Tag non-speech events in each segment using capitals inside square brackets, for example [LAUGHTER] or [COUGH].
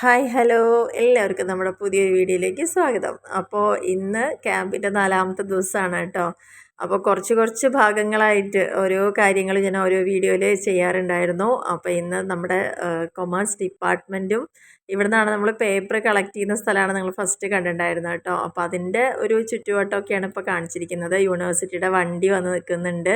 Hi hello. എല്ലാവർക്കും നമ്മുടെ പുതിയൊരു വീഡിയോയിലേക്ക് സ്വാഗതം. അപ്പോൾ ഇന്ന് ക്യാമ്പിന്റെ നാലാമത്തെ ദിവസമാണ് കേട്ടോ. അപ്പോൾ കുറച്ച് കുറച്ച് ഭാഗങ്ങളായിട്ട് ഓരോ കാര്യങ്ങൾ ഞാൻ ഓരോ വീഡിയോയിൽ ചെയ്യാറുണ്ടായിരുന്നു. അപ്പോൾ ഇന്ന് നമ്മുടെ കൊമേഴ്സ് ഡിപ്പാർട്ട്മെന്റും ഇവിടെ നിന്നാണ് നമ്മൾ പേപ്പർ കളക്ട് ചെയ്യുന്ന സ്ഥലമാണ് നിങ്ങൾ ഫസ്റ്റ് കണ്ടിട്ടുണ്ടായിരുന്നത് കേട്ടോ. അപ്പോൾ അതിന്റെ ഒരു ചുറ്റുവട്ടമൊക്കെയാണ് ഇപ്പോൾ കാണിച്ചിരിക്കുന്നത്. യൂണിവേഴ്സിറ്റിയുടെ വണ്ടി വന്ന് നിൽക്കുന്നുണ്ട്.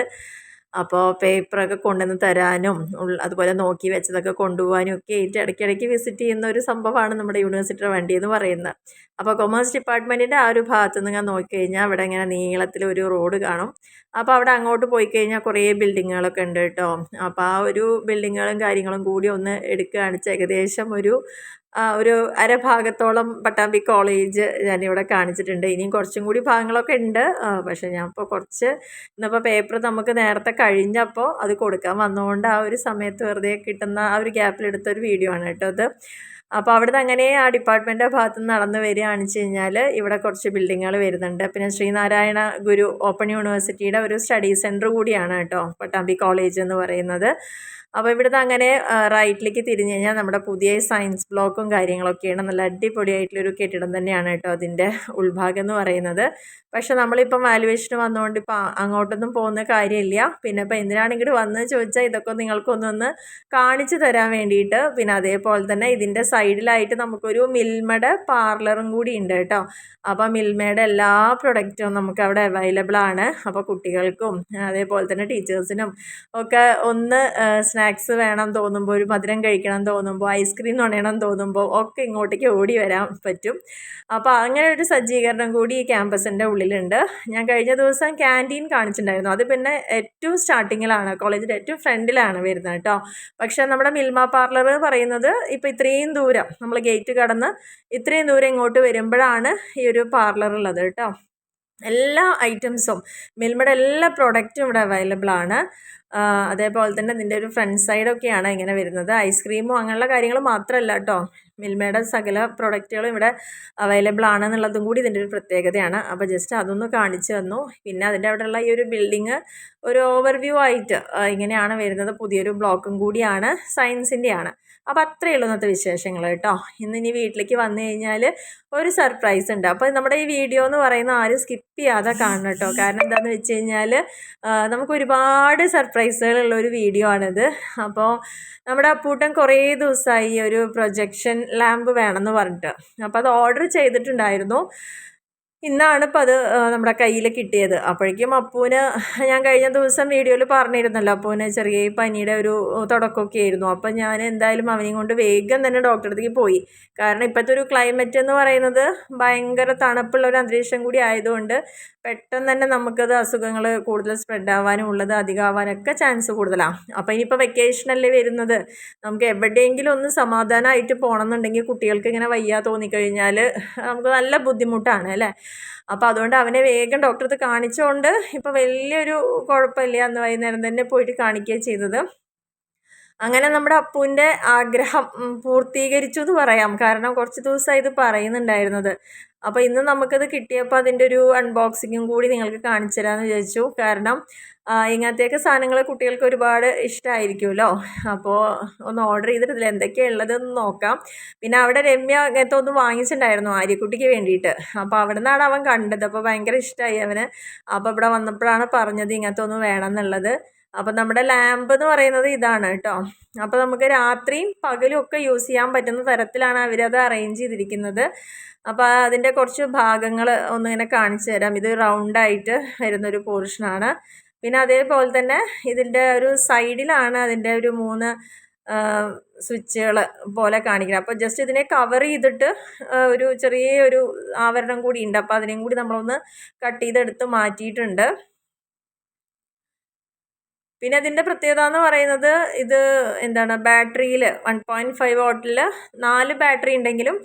അപ്പോൾ പേപ്പറൊക്കെ കൊണ്ടുവന്ന് തരാനും അതുപോലെ നോക്കി വെച്ചതൊക്കെ കൊണ്ടുപോകാനും ഒക്കെ ആയിട്ട് ഇടയ്ക്കിടയ്ക്ക് വിസിറ്റ് ചെയ്യുന്ന ഒരു സംഭവമാണ് നമ്മുടെ യൂണിവേഴ്സിറ്റിയുടെ വണ്ടി എന്ന് പറയുന്നത്. അപ്പോൾ കൊമേഴ്സ് ഡിപ്പാർട്ട്മെന്റിന്റെ ആ ഒരു ഭാഗത്ത് നിന്ന് ഞാൻ നോക്കിക്കഴിഞ്ഞാൽ അവിടെ ഇങ്ങനെ നീളത്തിൽ ഒരു റോഡ് കാണും. അപ്പോൾ അവിടെ അങ്ങോട്ട് പോയി കഴിഞ്ഞാൽ കുറേ ബിൽഡിങ്ങുകളൊക്കെ ഉണ്ട് കേട്ടോ. അപ്പോൾ ആ ഒരു ബിൽഡിങ്ങുകളും കാര്യങ്ങളും കൂടി ഒന്ന് എടുക്കുകയാണ് ഏകദേശം ഒരു ഒരു അരഭാഗത്തോളം പട്ടാമ്പി കോളേജ് ഞാനിവിടെ കാണിച്ചിട്ടുണ്ട്. ഇനിയും കുറച്ചും കൂടി ഭാഗങ്ങളൊക്കെ ഉണ്ട്. പക്ഷെ ഞാൻ ഇപ്പോൾ കുറച്ച് ഇന്നിപ്പോൾ പേപ്പർ നമുക്ക് നേരത്തെ കഴിഞ്ഞപ്പോൾ അത് കൊടുക്കാൻ വന്നുകൊണ്ട് ആ ഒരു സമയത്ത് വെറുതെ കിട്ടുന്ന ആ ഒരു ഗ്യാപ്പിലെടുത്ത ഒരു വീഡിയോ ആണ് കേട്ടോ അത്. അപ്പോൾ അവിടുന്ന് അങ്ങനെ ആ ഡിപ്പാർട്ട്മെന്റ് ഭാഗത്ത് നിന്ന് നടന്ന് വരികയാണെന്ന് കഴിഞ്ഞാൽ ഇവിടെ കുറച്ച് ബിൽഡിങ്ങുകൾ വരുന്നുണ്ട്. പിന്നെ ശ്രീനാരായണ ഗുരു ഓപ്പൺ യൂണിവേഴ്സിറ്റിയുടെ ഒരു സ്റ്റഡി സെന്റർ കൂടിയാണ് കേട്ടോ പട്ടാമ്പി കോളേജ് എന്ന് പറയുന്നത്. അപ്പോൾ ഇവിടുന്ന് അങ്ങനെ റൈറ്റിലേക്ക് തിരിഞ്ഞു കഴിഞ്ഞാൽ നമ്മുടെ പുതിയ സയൻസ് ബ്ലോക്കും കാര്യങ്ങളൊക്കെയാണ് നല്ല അടിപൊളിയായിട്ടുള്ളൊരു കെട്ടിടം തന്നെയാണ് കേട്ടോ അതിന്റെ ഉൾഭാഗം എന്ന് പറയുന്നത്. പക്ഷേ നമ്മളിപ്പം വാലുവേഷന് വന്നുകൊണ്ട് ഇപ്പം അങ്ങോട്ടൊന്നും പോകുന്ന കാര്യമില്ല. പിന്നെ ഇപ്പം എന്തിനാണ് ഇങ്ങോട്ട് വന്ന് ചോദിച്ചാൽ ഇതൊക്കെ നിങ്ങൾക്കൊന്നൊന്ന് കാണിച്ചു തരാൻ വേണ്ടിയിട്ട്. പിന്നെ അതേപോലെ തന്നെ ഇതിന്റെ സൈഡിലായിട്ട് നമുക്കൊരു മിൽമയുടെ പാർലറും കൂടി ഉണ്ട് കേട്ടോ. അപ്പോൾ മിൽമയുടെ എല്ലാ പ്രൊഡക്റ്റും നമുക്ക് അവിടെ അവൈലബിൾ ആണ്. അപ്പോൾ കുട്ടികൾക്കും അതേപോലെ തന്നെ ടീച്ചേഴ്സിനും ഒക്കെ ഒന്ന് സ്നാക്സ് വേണം തോന്നുമ്പോൾ ഒരു മധുരം കഴിക്കണം തോന്നുമ്പോൾ ഐസ്ക്രീം നുണയണം തോന്നുമ്പോൾ ഒക്കെ ഇങ്ങോട്ടേക്ക് ഓടി വരാൻ പറ്റും. അപ്പോൾ അങ്ങനെ ഒരു സജ്ജീകരണം കൂടി ഈ ക്യാമ്പസിന്റെ ഉള്ളിലുണ്ട്. ഞാൻ കഴിഞ്ഞ ദിവസം ക്യാന്റീൻ കാണിച്ചിട്ടുണ്ടായിരുന്നു. അത് പിന്നെ ഏറ്റവും സ്റ്റാർട്ടിങ്ങിലാണ് കോളേജിന്റെ ഏറ്റവും ഫ്രണ്ടിലാണ് വരുന്നത് കേട്ടോ. പക്ഷേ നമ്മുടെ മിൽമ പാർലർ എന്ന് പറയുന്നത് ഇപ്പോൾ ഇത്രയും ദൂരം നമ്മൾ ഗേറ്റ് കടന്ന് ഇത്രയും ദൂരം ഇങ്ങോട്ട് വരുമ്പോഴാണ് ഈ ഒരു പാർലർ ഉള്ളത് കേട്ടോ. എല്ലാ ഐറ്റംസും മിൽമയുടെ എല്ലാ പ്രോഡക്റ്റും ഇവിടെ അവൈലബിൾ ആണ്. അതേപോലെ തന്നെ നിന്റെ ഒരു ഫ്രണ്ട് സൈഡൊക്കെയാണ് ഇങ്ങനെ വരുന്നത്. ഐസ്ക്രീമും അങ്ങനെയുള്ള കാര്യങ്ങൾ മാത്രമല്ല കേട്ടോ. മിൽമയുടെ സകല പ്രൊഡക്റ്റുകളും ഇവിടെ അവൈലബിൾ ആണെന്നുള്ളതും കൂടി ഇതിന്റെ ഒരു പ്രത്യേകതയാണ്. അപ്പോൾ ജസ്റ്റ് അതൊന്ന് കാണിച്ചു തന്നു. പിന്നെ അതിന്റെ അവിടെയുള്ള ഈ ഒരു ബിൽഡിങ് ഒരു ഓവർവ്യൂ ആയിട്ട് ഇങ്ങനെയാണ് വരുന്നത്. പുതിയൊരു ബ്ലോക്കും കൂടിയാണ്. സയൻസിന്റെയാണ് അപ്പോൾ അത്രയേ ഉള്ളൂ ഇന്നത്തെ വിശേഷങ്ങൾ കേട്ടോ. ഇന്ന് ഇനി വീട്ടിലേക്ക് വന്നു കഴിഞ്ഞാൽ ഒരു സർപ്രൈസ് ഉണ്ട്. അപ്പോൾ നമ്മുടെ ഈ വീഡിയോ എന്ന് പറയുന്ന ആരും സ്കിപ്പ് ചെയ്യാതെ കാണണം കേട്ടോ. കാരണം എന്താണെന്ന് വെച്ച് കഴിഞ്ഞാൽ നമുക്ക് ഒരുപാട് സർപ്രൈസുകളുള്ള ഒരു വീഡിയോ ആണിത്. അപ്പോൾ നമ്മുടെ അപ്പൂട്ടൻ കുറേ ദിവസമായി ഒരു പ്രൊജക്ഷൻ ലാമ്പ് വേണമെന്ന് പറഞ്ഞിട്ട്. അപ്പോൾ അത് ഓർഡർ ചെയ്തിട്ടുണ്ടായിരുന്നു. ഇന്നാണ് ഇപ്പം അത് നമ്മുടെ കയ്യിൽ കിട്ടിയത്. അപ്പോഴേക്കും അപ്പൂന് ഞാൻ കഴിഞ്ഞ ദിവസം വീഡിയോയിൽ പറഞ്ഞിരുന്നല്ലോ അപ്പൂന് ചെറിയ പനിയുടെ ഒരു തുടക്കമൊക്കെ ആയിരുന്നു. അപ്പം ഞാൻ എന്തായാലും അവനെയും കൊണ്ട് വേഗം തന്നെ ഡോക്ടറുടെ അടുത്തേക്ക് പോയി. കാരണം ഇപ്പോഴത്തെ ഒരു ക്ലൈമറ്റ് എന്ന് പറയുന്നത് ഭയങ്കര തണുപ്പുള്ള ഒരു അന്തരീക്ഷം കൂടി ആയതുകൊണ്ട് പെട്ടെന്ന് തന്നെ നമുക്കത് അസുഖങ്ങൾ കൂടുതൽ സ്പ്രെഡ് ആവാനും ഉള്ളത് അധികമാവാനൊക്കെ ചാൻസ് കൂടുതലാണ് അപ്പോൾ ഇനിയിപ്പോൾ വെക്കേഷനല്ലേ വരുന്നത്? നമുക്ക് എവിടെയെങ്കിലും ഒന്ന് സമാധാനമായിട്ട് പോകണം എന്നുണ്ടെങ്കിൽ കുട്ടികൾക്ക് ഇങ്ങനെ വയ്യ തോന്നിക്കഴിഞ്ഞാൽ നമുക്ക് നല്ല ബുദ്ധിമുട്ടാണ് അല്ലേ? അപ്പോൾ അതുകൊണ്ട് അവനെ വേഗം ഡോക്ടറെ അടുത്ത് കാണിച്ചുകൊണ്ട് ഇപ്പോൾ വലിയൊരു കുഴപ്പമില്ല അന്ന് വൈകുന്നേരം തന്നെ പോയിട്ട് കാണിക്കുകയാണ് ചെയ്തത്. അങ്ങനെ നമ്മുടെ അപ്പുവിന്റെ ആഗ്രഹം പൂർത്തീകരിച്ചു എന്ന് പറയാം. കാരണം കുറച്ച് ദിവസമായി ഇത് പറയുന്നുണ്ടായിരുന്നത്. അപ്പോൾ ഇന്ന് നമുക്കത് കിട്ടിയപ്പോൾ അതിന്റെ ഒരു അൺബോക്സിങ്ങും കൂടി നിങ്ങൾക്ക് കാണിച്ചു തരാമെന്ന് വിചാരിച്ചു. കാരണം ഇങ്ങനത്തെയൊക്കെ സാധനങ്ങൾ കുട്ടികൾക്ക് ഒരുപാട് ഇഷ്ടമായിരിക്കുമല്ലോ അപ്പോൾ ഒന്ന് ഓർഡർ ചെയ്തിട്ട് ഇതിൽ എന്തൊക്കെയാണ് ഉള്ളതെന്ന് നോക്കാം. പിന്നെ അവിടെ രമ്യ അങ്ങനത്തെ ഒന്ന് വാങ്ങിച്ചിട്ടുണ്ടായിരുന്നു ആര്യക്കുട്ടിക്ക് വേണ്ടിയിട്ട്. അപ്പോൾ അവിടെ നിന്നാണ് അവൻ കണ്ടത്. അപ്പോൾ ഭയങ്കര ഇഷ്ടമായി അവന്. അപ്പോൾ ഇവിടെ വന്നപ്പോഴാണ് പറഞ്ഞത് ഇങ്ങനത്തെ ഒന്ന് വേണം എന്നുള്ളത്. അപ്പോൾ നമ്മുടെ ലാമ്പ് എന്ന് പറയുന്നത് ഇതാണ് കേട്ടോ. അപ്പോൾ നമുക്ക് രാത്രിയും പകലും ഒക്കെ യൂസ് ചെയ്യാൻ പറ്റുന്ന തരത്തിലാണ് അവരത് അറേഞ്ച് ചെയ്തിരിക്കുന്നത്. അപ്പോൾ അതിന്റെ കുറച്ച് ഭാഗങ്ങൾ ഒന്നിങ്ങനെ കാണിച്ചു തരാം. ഇത് റൗണ്ടായിട്ട് വരുന്നൊരു പോർഷനാണ് പിന്നെ അതേപോലെ തന്നെ ഇതിന്റെ ഒരു സൈഡിലാണ് അതിന്റെ ഒരു മൂന്ന് സ്വിച്ചുകൾ പോലെ കാണിക്കുന്നത്. അപ്പോൾ ജസ്റ്റ് ഇതിനെ കവർ ചെയ്തിട്ട് ഒരു ചെറിയ ഒരു ആവരണം കൂടി ഉണ്ട്. അപ്പോൾ അതിനെയും കൂടി നമ്മളൊന്ന് കട്ട് ചെയ്തെടുത്ത് മാറ്റിയിട്ടുണ്ട്. പിന്നെ ഇതിന്റെ പ്രത്യേകത എന്ന് പറയുന്നത് ഇത് എന്താണ് ബാറ്ററിയിൽ വൺ പോയിന്റ് ഫൈവ് വോട്ടിൽ നാല് ബാറ്ററി ഉണ്ടെങ്കിലും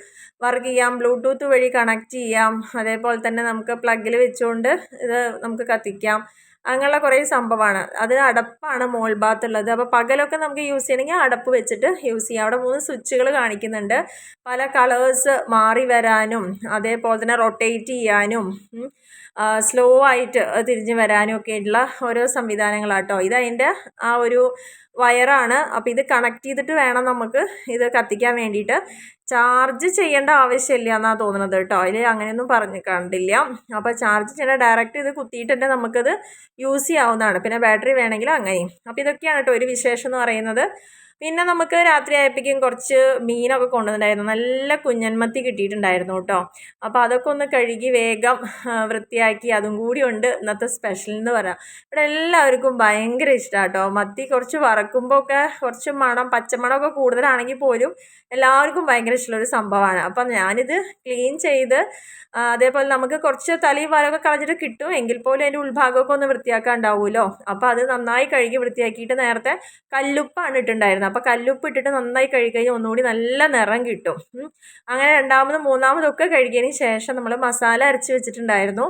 വർക്ക് ചെയ്യാം ബ്ലൂടൂത്ത് വഴി കണക്ട് ചെയ്യാം അതേപോലെ തന്നെ നമുക്ക് പ്ലഗിൽ വെച്ചുകൊണ്ട് ഇത് നമുക്ക് കത്തിക്കാം. അങ്ങനെയുള്ള കുറേ സംഭവമാണ്. അത് അടപ്പാണ് മോൾ ഭാഗത്തുള്ളത്. അപ്പോൾ പകലൊക്കെ നമുക്ക് യൂസ് ചെയ്യണമെങ്കിൽ അടപ്പ് വെച്ചിട്ട് യൂസ് ചെയ്യാം. അവിടെ മൂന്ന് സ്വിച്ചുകൾ കാണിക്കുന്നുണ്ട്. പല കളേഴ്സ് മാറി വരാനും അതേപോലെ തന്നെ റൊട്ടേറ്റ് ചെയ്യാനും സ്ലോ ആയിട്ട് തിരിഞ്ഞ് ഉള്ള ഓരോ സംവിധാനങ്ങളാട്ടോ. ഇതതിന്റെ ആ ഒരു വയറാണ്. അപ്പോൾ ഇത് കണക്ട് ചെയ്തിട്ട് വേണം നമുക്ക് ഇത് കത്തിക്കാൻ വേണ്ടിയിട്ട്. ചാർജ് ചെയ്യേണ്ട ആവശ്യമില്ല എന്നാണ് തോന്നുന്നത് കേട്ടോ. അതിൽ അങ്ങനെയൊന്നും പറഞ്ഞ് കണ്ടില്ല. അപ്പോൾ ചാർജ് ചെയ്യേണ്ട ഡയറക്റ്റ് ഇത് കുത്തിയിട്ട് തന്നെ നമുക്കത് യൂസ് ചെയ്യാവുന്നതാണ്. പിന്നെ ബാറ്ററി വേണമെങ്കിൽ അങ്ങനെയും. അപ്പോൾ ഇതൊക്കെയാണ് കേട്ടോ ഒരു വിശേഷം എന്ന് പറയുന്നത്. പിന്നെ നമുക്ക് രാത്രി ആയപ്പോഴേക്കും കുറച്ച് മീനൊക്കെ കൊണ്ടുവന്നിട്ടുണ്ടായിരുന്നു. നല്ല കുഞ്ഞന്മത്തി കിട്ടിയിട്ടുണ്ടായിരുന്നു കേട്ടോ. അപ്പോൾ അതൊക്കെ ഒന്ന് കഴുകി വേഗം വൃത്തിയാക്കി അതും കൂടി ഉണ്ട് ഇന്നത്തെ സ്പെഷ്യൽ എന്ന് പറയാം. ഇവിടെ എല്ലാവർക്കും ഭയങ്കര ഇഷ്ടമാണ് കേട്ടോ. മത്തി കുറച്ച് വറക്കുമ്പോൾ ഒക്കെ കുറച്ച് മണം പച്ചമണമൊക്കെ കൂടുതലാണെങ്കിൽ പോലും എല്ലാവർക്കും ഭയങ്കര ഇഷ്ടമുള്ളൊരു സംഭവമാണ്. അപ്പം ഞാനിത് ക്ലീൻ ചെയ്ത് അതേപോലെ നമുക്ക് കുറച്ച് തലയും വാലൊക്കെ കളഞ്ഞിട്ട് കിട്ടും. എങ്കിൽ പോലും അതിന്റെ ഉൾഭാഗമൊക്കെ ഒന്ന് വൃത്തിയാക്കാൻ ഉണ്ടാവുമല്ലോ. അപ്പോൾ അത് നന്നായി കഴുകി വൃത്തിയാക്കിയിട്ട് നേരത്തെ കല്ലുപ്പാണ് ഇട്ടുണ്ടായിരുന്നത് അപ്പോൾ കല്ലുപ്പ് ഇട്ടിട്ട് നന്നായി കഴുകി കഴിഞ്ഞാൽ ഒന്നുകൂടി നല്ല നിറം കിട്ടും. അങ്ങനെ രണ്ടാമതും മൂന്നാമതും ഒക്കെ കഴുകിയതിന് ശേഷം നമ്മൾ മസാല അരച്ച് വെച്ചിട്ടുണ്ടായിരുന്നു.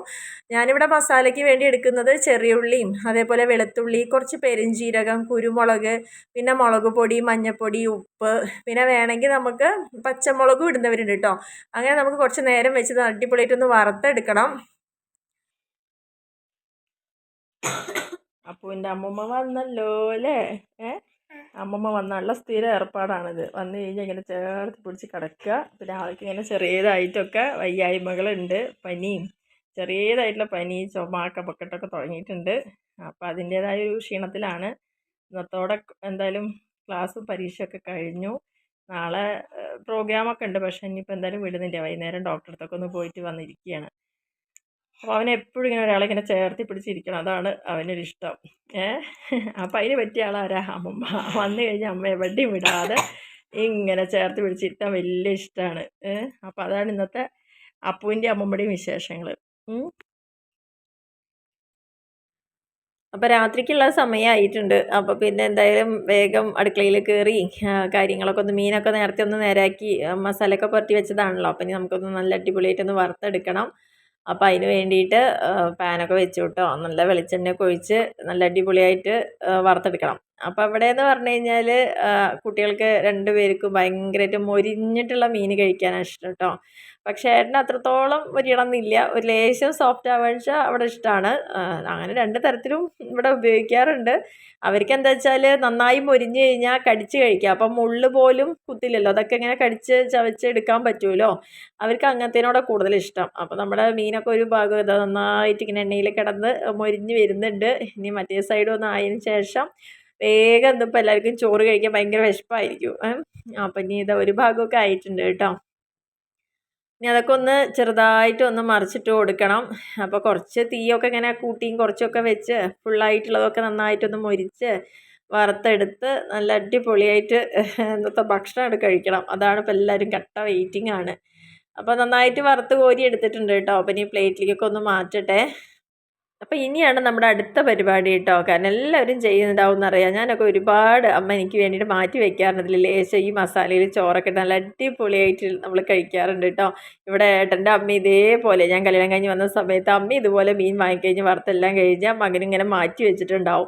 ഞാനിവിടെ മസാലയ്ക്ക് വേണ്ടി എടുക്കുന്നത് ചെറിയുള്ളിയും അതേപോലെ വെളുത്തുള്ളി കുറച്ച് പെരിഞ്ജീരകം കുരുമുളക് പിന്നെ മുളക് പൊടി മഞ്ഞൾപ്പൊടി ഉപ്പ് പിന്നെ വേണമെങ്കിൽ നമുക്ക് പച്ചമുളകും ഇടുന്നവരുണ്ട് കേട്ടോ. അങ്ങനെ നമുക്ക് കുറച്ച് നേരം വെച്ച് അടിപൊളിയായിട്ടൊന്ന് വറുത്തെടുക്കണം. അപ്പൂന്റെ അമ്മമ്മ വന്നല്ലോ അല്ലേ? ഏ? അമ്മമ്മ വന്നുള്ള സ്ഥിര ഏർപ്പാടാണിത്. വന്നു കഴിഞ്ഞാൽ ഇങ്ങനെ ചേർത്ത് പിടിച്ച് കിടക്കുക. പിന്നെ ആൾക്ക് ഇങ്ങനെ ചെറിയതായിട്ടൊക്കെ വയ്യായ്മകളുണ്ട് പനിയും ചെറിയതായിട്ടുള്ള പനി ചുമ കപക്കെട്ടൊക്കെ തുടങ്ങിയിട്ടുണ്ട്. അപ്പോൾ അതിന്റേതായ ഒരു ക്ഷീണത്തിലാണ്. ഇന്നത്തോടെ എന്തായാലും ക്ലാസ്സും പരീക്ഷയൊക്കെ കഴിഞ്ഞു. നാളെ പ്രോഗ്രാമൊക്കെ ഉണ്ട്. പക്ഷേ ഇനിയിപ്പോൾ എന്തായാലും വിടുന്നില്ല. വൈകുന്നേരം ഡോക്ടറെ അടുത്തൊക്കെ ഒന്ന് പോയിട്ട് വന്നിരിക്കുകയാണ്. അപ്പോൾ അവനെ എപ്പോഴും ഇങ്ങനെ ഒരാളെ ഇങ്ങനെ ചേർത്തി പിടിച്ചിരിക്കണം. അതാണ് അവനൊരിഷ്ടം. ഏഹ് അപ്പം അതിന് പറ്റിയ ആളാരാ? അമ്മമ്മ വന്നു കഴിഞ്ഞാൽ അമ്മ എവിടെയും വിടാതെ ഇങ്ങനെ ചേർത്ത് പിടിച്ചിരുത്താൻ വലിയ ഇഷ്ടമാണ് ഏഹ് അപ്പം അതാണ് ഇന്നത്തെ അപ്പുവിന്റെ അമ്മമ്മയുടെയും വിശേഷങ്ങൾ അപ്പോൾ രാത്രിക്കുള്ള സമയമായിട്ടുണ്ട് അപ്പോൾ പിന്നെ എന്തായാലും വേഗം അടുക്കളയിൽ കയറി കാര്യങ്ങളൊക്കെ ഒന്ന് മീനൊക്കെ നേരത്തെ ഒന്ന് നേരാക്കി മസാലയൊക്കെ പുരട്ടി വെച്ചതാണല്ലോ. അപ്പം ഇനി നമുക്കൊന്ന് നല്ല അടിപൊളിയായിട്ടൊന്ന് വറുത്തെടുക്കണം. അപ്പോൾ അതിന് വേണ്ടിയിട്ട് പാനൊക്കെ വെച്ചു കേട്ടോ നല്ല വെളിച്ചെണ്ണയൊക്കെ ഒഴിച്ച് നല്ല അടിപൊളിയായിട്ട് വറുത്തെടുക്കണം. അപ്പോൾ അവിടെ എന്ന് പറഞ്ഞു കഴിഞ്ഞാൽ കുട്ടികൾക്ക് രണ്ട് പേർക്കും ഭയങ്കരമായിട്ട് മൊരിഞ്ഞിട്ടുള്ള മീൻ കഴിക്കാനാണ് ഇഷ്ടം കേട്ടോ പക്ഷേ ഏട്ടന് അത്രത്തോളം മൊരിയണമെന്നില്ല ഒരു ലേശം സോഫ്റ്റ് ആവാഴ്ച അവിടെ ഇഷ്ടമാണ് അങ്ങനെ രണ്ട് തരത്തിലും ഇവിടെ ഉപയോഗിക്കാറുണ്ട്. അവർക്ക് എന്താ വെച്ചാൽ നന്നായി മൊരിഞ്ഞ് കഴിഞ്ഞാൽ കടിച്ച് കഴിക്കാം. അപ്പം മുള്ളു പോലും കുത്തില്ലല്ലോ. അതൊക്കെ ഇങ്ങനെ കടിച്ച് ചവച്ചെടുക്കാൻ പറ്റുമല്ലോ അവർക്ക് അങ്ങനത്തേനോടെ കൂടുതൽ ഇഷ്ടം. അപ്പോൾ നമ്മുടെ മീനൊക്കെ ഒരു ഭാഗം ഇതാ നന്നായിട്ട് ഇങ്ങനെ എണ്ണയിൽ കിടന്ന് മൊരിഞ്ഞ് വരുന്നുണ്ട്. ഇനി മറ്റേ സൈഡ് ഒന്ന് ആയതിനു ശേഷം വേഗം ഇന്നിപ്പോൾ എല്ലാവർക്കും ചോറ് കഴിക്കാൻ ഭയങ്കര വിശപ്പായിരിക്കും. അപ്പം ഇനി ഇതാ ഒരു ഭാഗമൊക്കെ ആയിട്ടുണ്ട് കേട്ടോ. ഇനി അതൊക്കെ ഒന്ന് ചെറുതായിട്ട് ഒന്ന് മറിച്ചിട്ട് കൊടുക്കണം. അപ്പോൾ കുറച്ച് തീയൊക്കെ ഇങ്ങനെ കൂട്ടിയും കുറച്ചൊക്കെ വെച്ച് ഫുള്ളായിട്ടുള്ളതൊക്കെ നന്നായിട്ടൊന്ന് മൊരിച്ച് വറുത്തെടുത്ത് നല്ല അടിപൊളിയായിട്ട് ഇന്നത്തെ ഭക്ഷണം കഴിക്കണം. അതാണ് ഇപ്പോൾ എല്ലാവരും കട്ട വെയിറ്റിംഗ് ആണ്. അപ്പോൾ നന്നായിട്ട് വറുത്ത് കോരി എടുത്തിട്ടുണ്ട് കേട്ടോ. അപ്പം ഇനി പ്ലേറ്റിലേക്കൊക്കെ ഒന്ന് മാറ്റട്ടെ. അപ്പോൾ ഇനിയാണ് നമ്മുടെ അടുത്ത പരിപാടി കേട്ടോ കാരണം എല്ലാവരും ചെയ്യുന്നുണ്ടാവും എന്നറിയാം ഞാനൊക്കെ ഒരുപാട് അമ്മ എനിക്ക് വേണ്ടിയിട്ട് മാറ്റി വെക്കാറുണ്ട്. ലേശം ഈ മസാലയിൽ ചോറൊക്കെ നല്ല അടിപൊളിയായിട്ട് നമ്മൾ കഴിക്കാറുണ്ട് കേട്ടോ ഇവിടെ ഏട്ടന്റെ അമ്മ ഇതേപോലെ ഞാൻ കല്യാണം കഴിഞ്ഞ് വന്ന സമയത്ത് അമ്മ ഇതുപോലെ മീൻ വാങ്ങിക്കഴിഞ്ഞ് വറുത്തെല്ലാം കഴിഞ്ഞ് മകനിങ്ങനെ മാറ്റി വെച്ചിട്ടുണ്ടാവും.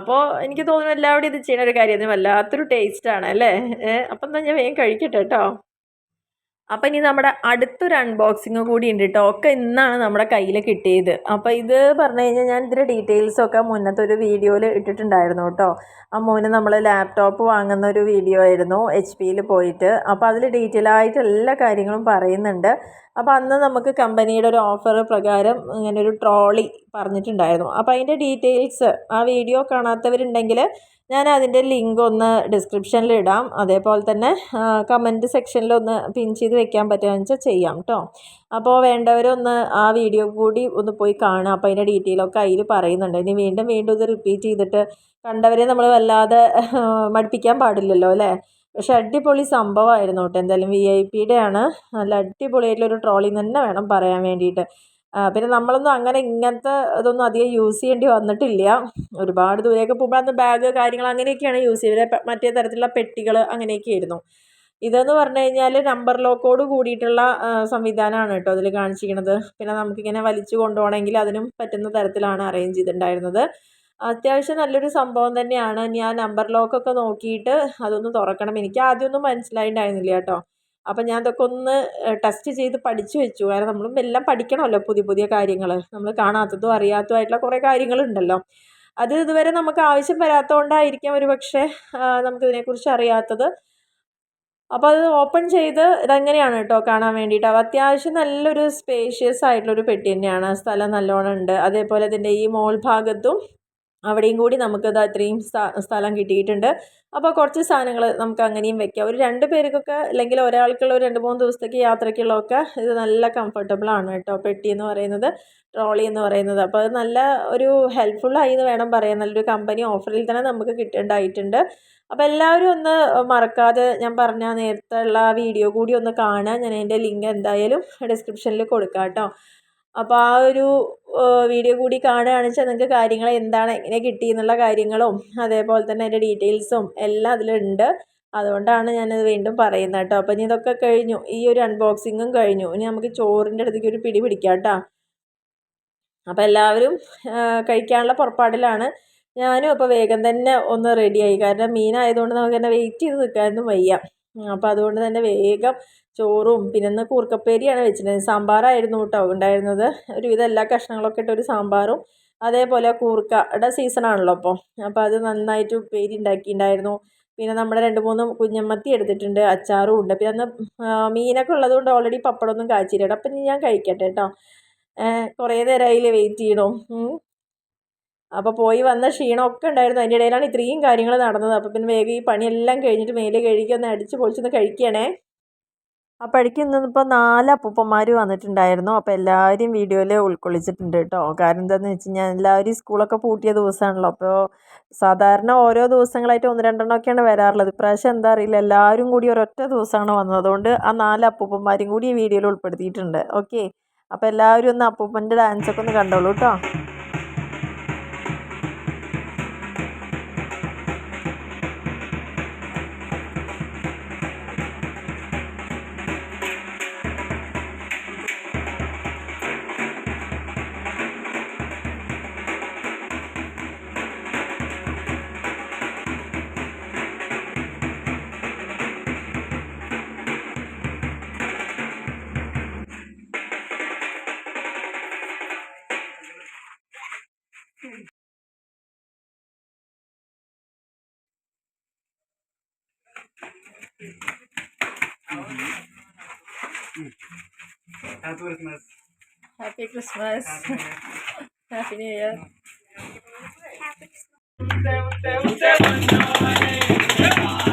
അപ്പോൾ എനിക്ക് തോന്നുന്നു എല്ലാവരും ഇത് ചെയ്യുന്ന ഒരു കാര്യം വല്ലാത്തൊരു ടേസ്റ്റാണ് അല്ലേ? അപ്പം എന്നാൽ ഞാൻ വേഗം കഴിക്കട്ടെ കേട്ടോ അപ്പം ഇനി നമ്മുടെ അടുത്തൊരു അൺബോക്സിങ് കൂടി ഉണ്ട് കേട്ടോ ഒക്കെ ഇന്നാണ് നമ്മുടെ കയ്യിൽ കിട്ടിയത്. അപ്പോൾ ഇത് പറഞ്ഞു കഴിഞ്ഞാൽ ഞാൻ ഇതിന്റെ ഡീറ്റെയിൽസൊക്കെ മുന്നത്തെ ഒരു വീഡിയോയിൽ ഇട്ടിട്ടുണ്ടായിരുന്നു കേട്ടോ ആ മോന് നമ്മൾ ലാപ്ടോപ്പ് വാങ്ങുന്ന ഒരു വീഡിയോ ആയിരുന്നു എച്ച് പിയിൽ പോയിട്ട്. അപ്പോൾ അതിൽ ഡീറ്റെയിൽ ആയിട്ട് എല്ലാ കാര്യങ്ങളും പറയുന്നുണ്ട്. അപ്പോൾ അന്ന് നമുക്ക് കമ്പനിയുടെ ഒരു ഓഫർ പ്രകാരം ഇങ്ങനെ ഒരു ട്രോളി പറഞ്ഞിട്ടുണ്ടായിരുന്നു. അപ്പോൾ അതിന്റെ ഡീറ്റെയിൽസ് ആ വീഡിയോ കാണാത്തവരുണ്ടെങ്കിൽ ഞാൻ അതിന്റെ ലിങ്ക് ഒന്ന് ഡിസ്ക്രിപ്ഷനിൽ ഇടാം. അതേപോലെ തന്നെ കമന്റ് സെക്ഷനിൽ ഒന്ന് പിൻ ചെയ്ത് വെക്കാൻ പറ്റുകയെന്ന് വെച്ചാൽ ചെയ്യാം കേട്ടോ അപ്പോൾ വേണ്ടവരൊന്ന് ആ വീഡിയോ കൂടി ഒന്ന് പോയി കാണുക. അപ്പോൾ അതിന്റെ ഡീറ്റെയിലൊക്കെ അതിൽ പറയുന്നുണ്ട്. ഇനി വീണ്ടും വീണ്ടും ഇത് റിപ്പീറ്റ് ചെയ്തിട്ട് കണ്ടവരെ നമ്മൾ വല്ലാതെ മടുപ്പിക്കാൻ പാടില്ലല്ലോ അല്ലേ? പക്ഷെ അടിപൊളി സംഭവമായിരുന്നു കേട്ടോ. എന്തായാലും വി ഐ പിയുടെ ആണ് നല്ല അടിപൊളിയായിട്ടുള്ളൊരു ട്രോളി തന്നെ വേണം പറയാൻ വേണ്ടിയിട്ട്. പിന്നെ നമ്മളൊന്നും അങ്ങനെ ഇങ്ങനത്തെ ഇതൊന്നും അധികം യൂസ് ചെയ്യേണ്ടി വന്നിട്ടില്ല. ഒരുപാട് ദൂരെയൊക്കെ പോകുമ്പോൾ അന്ന് ബാഗ് കാര്യങ്ങൾ അങ്ങനെയൊക്കെയാണ് യൂസ് ചെയ്തത്. മറ്റേ തരത്തിലുള്ള പെട്ടികൾ അങ്ങനെയൊക്കെ ആയിരുന്നു. ഇതെന്ന് പറഞ്ഞു കഴിഞ്ഞാൽ നമ്പർ ലോക്കോട് കൂടിയിട്ടുള്ള സംവിധാനമാണ് കേട്ടോ അതിൽ കാണിച്ചിരിക്കുന്നത്. പിന്നെ നമുക്കിങ്ങനെ വലിച്ചു കൊണ്ടുപോകണമെങ്കിൽ അതിനും പറ്റുന്ന തരത്തിലാണ് അറേഞ്ച് ചെയ്തിട്ടുണ്ടായിരുന്നത്. അത്യാവശ്യം നല്ലൊരു സംഭവം തന്നെയാണ്. ഞാൻ നമ്പർ ലോക്കൊക്കെ നോക്കിയിട്ട് അതൊന്ന് തുറക്കണം. എനിക്ക് ആദ്യമൊന്നും മനസ്സിലായിട്ടുണ്ടായിരുന്നില്ല കേട്ടോ. അപ്പം ഞാൻ ഇതൊക്കെ ഒന്ന് ടെസ്റ്റ് ചെയ്ത് പഠിച്ചു വെച്ചു. കാരണം നമ്മളും എല്ലാം പഠിക്കണമല്ലോ പുതിയ പുതിയ കാര്യങ്ങൾ നമ്മൾ കാണാത്തതും അറിയാത്തതുമായിട്ടുള്ള കുറേ കാര്യങ്ങളുണ്ടല്ലോ. അത് ഇതുവരെ നമുക്ക് ആവശ്യം വരാത്തതുകൊണ്ടായിരിക്കാം ഒരു പക്ഷേ നമുക്കിതിനെക്കുറിച്ച് അറിയാത്തത്. അപ്പോൾ അത് ഓപ്പൺ ചെയ്ത് ഇതെങ്ങനെയാണ് കേട്ടോ കാണാൻ വേണ്ടിയിട്ട്? അപ്പോൾ അത്യാവശ്യം നല്ലൊരു സ്പേഷ്യസ് ആയിട്ടുള്ളൊരു പെട്ടി തന്നെയാണ്. സ്ഥലം നല്ലോണം ഉണ്ട്. അതേപോലെ ഇതിന്റെ ഈ മോൾ ഭാഗത്തും അവിടെയും കൂടി നമുക്കത് അത്രയും സ്ഥലം കിട്ടിയിട്ടുണ്ട്. അപ്പോൾ കുറച്ച് സാധനങ്ങൾ നമുക്ക് അങ്ങനെയും വെക്കാം. ഒരു രണ്ട് പേർക്കൊക്കെ അല്ലെങ്കിൽ ഒരാൾക്കുള്ള ഒരു രണ്ട് മൂന്ന് ദിവസത്തേക്ക് യാത്രയ്ക്കുള്ളതൊക്കെ ഇത് നല്ല കംഫർട്ടബിൾ ആണ് കേട്ടോ. പെട്ടി എന്ന് പറയുന്നത് ട്രോളി എന്ന് പറയുന്നത്. അപ്പോൾ അത് നല്ല ഒരു ഹെൽപ്ഫുള്ളായി എന്ന് വേണം പറയാൻ. നല്ലൊരു കമ്പനി ഓഫറിൽ തന്നെ നമുക്ക് കിട്ടേണ്ടതായിട്ടുണ്ട് അപ്പോൾ എല്ലാവരും ഒന്ന് മറക്കാതെ ഞാൻ പറഞ്ഞ നേരത്തെ ഉള്ള വീഡിയോ കൂടി ഒന്ന് കാണുക. ഞാൻ അതിന്റെ ലിങ്ക് എന്തായാലും ഡിസ്ക്രിപ്ഷനിൽ കൊടുക്കാം കേട്ടോ. അപ്പോൾ ആ ഒരു വീഡിയോ കൂടി കാണുകയാണെന്ന് വെച്ചാൽ നിങ്ങൾക്ക് കാര്യങ്ങൾ എന്താണ് എങ്ങനെ കിട്ടി എന്നുള്ള കാര്യങ്ങളും അതേപോലെ തന്നെ അതിന്റെ ഡീറ്റെയിൽസും എല്ലാം അതിലുണ്ട്. അതുകൊണ്ടാണ് ഞാനത് വീണ്ടും പറയുന്നത് കേട്ടോ. അപ്പം ഇനി ഇതൊക്കെ കഴിഞ്ഞു. ഈ ഒരു അൺബോക്സിങ്ങും കഴിഞ്ഞു. ഇനി നമുക്ക് ചോറിന്റെ അടുത്തേക്ക് ഒരു പിടി പിടിക്കാം കേട്ടോ. അപ്പോൾ എല്ലാവരും കഴിക്കാനുള്ള പുറപ്പാടിലാണ് ഞാനും. അപ്പോൾ വേഗം തന്നെ ഒന്ന് റെഡിയായി കാരണം മീനായതുകൊണ്ട് നമുക്ക് തന്നെ വെയിറ്റ് ചെയ്ത് നിൽക്കാനൊന്നും വയ്യ. അപ്പോൾ അതുകൊണ്ട് തന്നെ വേഗം ചോറും പിന്നെ കൂർക്കപ്പേരിയാണ് വെച്ചിട്ടുണ്ടായിരുന്നത് സാമ്പാറായിരുന്നു കേട്ടോ ഉണ്ടായിരുന്നത്. ഒരുവിധം എല്ലാ കഷ്ണങ്ങളൊക്കെ ഇട്ട ഒരു സാമ്പാറും അതേപോലെ കൂർക്കയുടെ സീസണാണല്ലോ അപ്പോൾ അപ്പോൾ അത് നന്നായിട്ട് ഉപ്പേരി ഉണ്ടാക്കിയിട്ടുണ്ടായിരുന്നു. പിന്നെ നമ്മുടെ രണ്ട് മൂന്ന് കുഞ്ഞമ്മത്തി എടുത്തിട്ടുണ്ട് അച്ചാറും ഉണ്ട്. പിന്നെ അന്ന് മീനൊക്കെ ഉള്ളതുകൊണ്ട് ഓൾറെഡി പപ്പടമൊന്നും കാച്ചിട്ടുണ്ട് അപ്പം ഞാൻ കഴിക്കട്ടെ കേട്ടോ. കുറേ നേരമായില്ലേ വെയിറ്റ് ചെയ്യണോ. അപ്പോൾ പോയി വന്ന ക്ഷീണമൊക്കെ ഉണ്ടായിരുന്നു. അതിന്റെ ഇടയിലാണ് ഇത്രയും കാര്യങ്ങൾ നടന്നത്. അപ്പോൾ പിന്നെ വേഗം ഈ പണിയെല്ലാം കഴിഞ്ഞിട്ട് മേലെ കഴുകി ഒന്ന് അടിച്ച് പൊളിച്ചൊന്ന് കഴിക്കണേ. അപ്പോഴേക്കും ഇന്നിപ്പോൾ നാല് അപ്പൂപ്പന്മാർ വന്നിട്ടുണ്ടായിരുന്നു. അപ്പോൾ എല്ലാവരും വീഡിയോയിൽ ഉൾക്കൊള്ളിച്ചിട്ടുണ്ട് കേട്ടോ. കാരണം എന്താണെന്ന് വെച്ച് കഴിഞ്ഞാൽ എല്ലാവരും സ്കൂളൊക്കെ പൂട്ടിയ ദിവസമാണല്ലോ അപ്പോൾ സാധാരണ ഓരോ ദിവസങ്ങളായിട്ട് ഒന്ന് രണ്ടെണ്ണമൊക്കെയാണ് വരാറുള്ളത്. ഇപ്രാവശ്യം എന്താ അറിയില്ല. എല്ലാവരും കൂടി ഒരൊറ്റ ദിവസമാണ് വന്നത്. അതുകൊണ്ട് ആ നാല് അപ്പൂപ്പന്മാരും കൂടി ഈ വീഡിയോയിൽ ഉൾപ്പെടുത്തിയിട്ടുണ്ട്. ഓക്കെ. അപ്പോൾ എല്ലാവരും ഒന്ന് അപ്പൂപ്പന്റെ ഡാൻസൊക്കെ ഒന്ന് കണ്ടോളൂ കേട്ടോ. Mm-hmm. Happy Christmas. Happy Christmas. Happy New Year. [LAUGHS]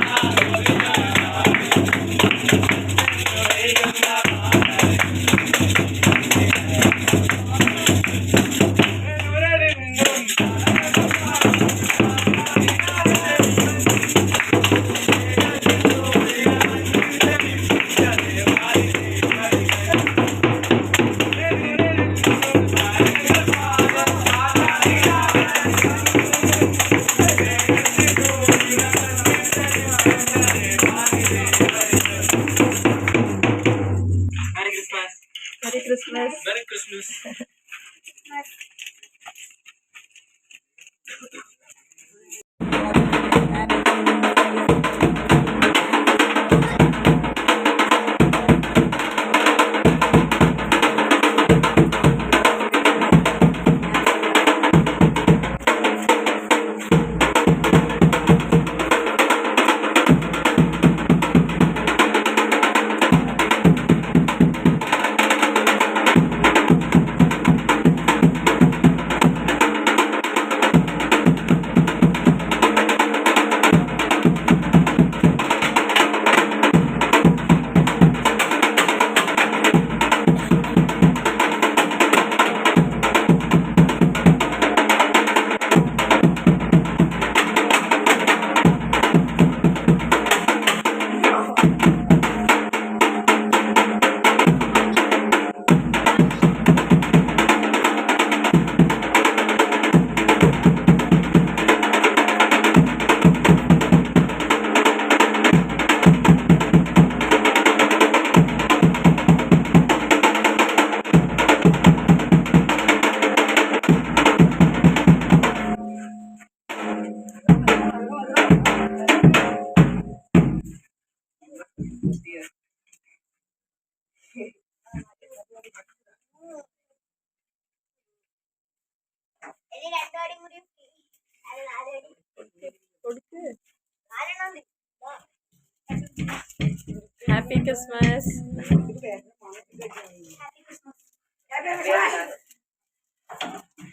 Happy Christmas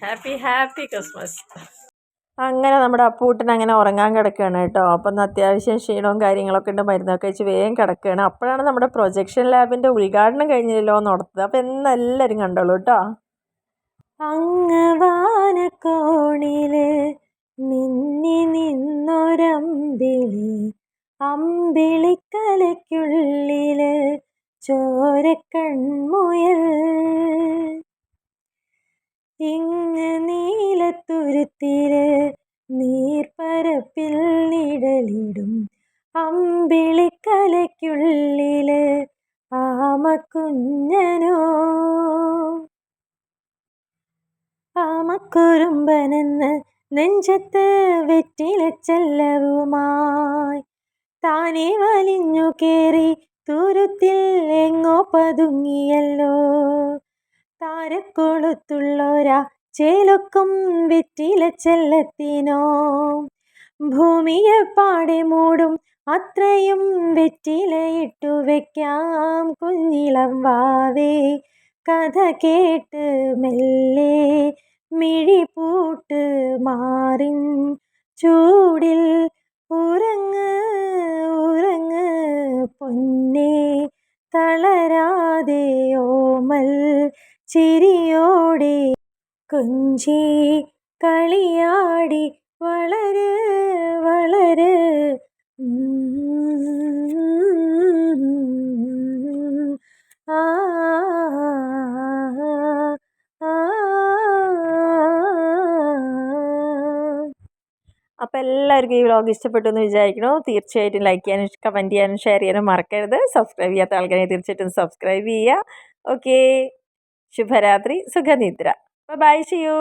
happy happy Christmas അങ്ങനെ നമ്മുടെ അപ്പൂട്ടൻ അങ്ങനെ ഉറങ്ങാൻ കിടക്കുകയാണ് കേട്ടോ. അപ്പം ഒന്ന് അത്യാവശ്യം ക്ഷീണവും കാര്യങ്ങളൊക്കെ ഉണ്ട്. മരുന്നൊക്കെ വെച്ച് വേഗം കിടക്കുകയാണ്. അപ്പോഴാണ് നമ്മുടെ പ്രൊജക്ഷൻ ലാബിന്റെ ഉദ്ഘാടനം കഴിഞ്ഞില്ലല്ലോ എന്ന് ഓർത്തത്. അപ്പം എന്നെല്ലാവരും കണ്ടോളൂ കേട്ടോ. അങ്ങവാനക്കോണിൽ മിന്നി നിന്നൊരമ്പിളി അമ്പിളിക്കലയ്ക്കുള്ളിൽ ചോരക്കൺമുയൽ. ഇങ്ങ് നീലത്തുരുത്തിര് നീർപ്പരപ്പിൽ നിഴലിടും അമ്പിളിക്കലയ്ക്കുള്ളിൽ ആമക്കുഞ്ഞനോ. ആമക്കുറുമ്പനെന്ന് നെഞ്ചത്ത് വെറ്റിലച്ചെല്ലവുമായി താനെ വലിഞ്ഞു കേറി തുരുത്തിൽ എങ്ങോ പതുങ്ങിയല്ലോ. താരക്കൊളുത്തുള്ളോരാ ചേലൊക്കും വെറ്റില ചെല്ലത്തിനോ. ഭൂമിയെ പാടെ മൂടും അത്രയും വെറ്റിലയിട്ടു വെക്കാം കുഞ്ഞിളം വാവേ. കഥ കേട്ട് മെല്ലെ മിഴി പൂട്ട് മാറിൻ ചൂടിൽ ഉറങ്ങ് ഉറങ്ങ് പൊന്നേ തളരാതെ ഓമൽ ചിരിയോടെ കൊഞ്ചി കളിയാടി വളര് വളര്. ആ അപ്പോൾ എല്ലാവർക്കും ഈ വ്ളോഗ് ഇഷ്ടപ്പെട്ടു എന്ന് വിചാരിക്കണോ തീർച്ചയായിട്ടും ലൈക്ക് ചെയ്യാനും കമന്റ് ചെയ്യാനും ഷെയർ ചെയ്യാനും മറക്കരുത്. സബ്സ്ക്രൈബ് ചെയ്യാത്ത ആൾക്കാരെ തീർച്ചയായിട്ടും സബ്സ്ക്രൈബ് ചെയ്യുക. ഓക്കേ ശുഭരാത്രി സുഖനിദ്ര. ബൈ ചെയ്യൂ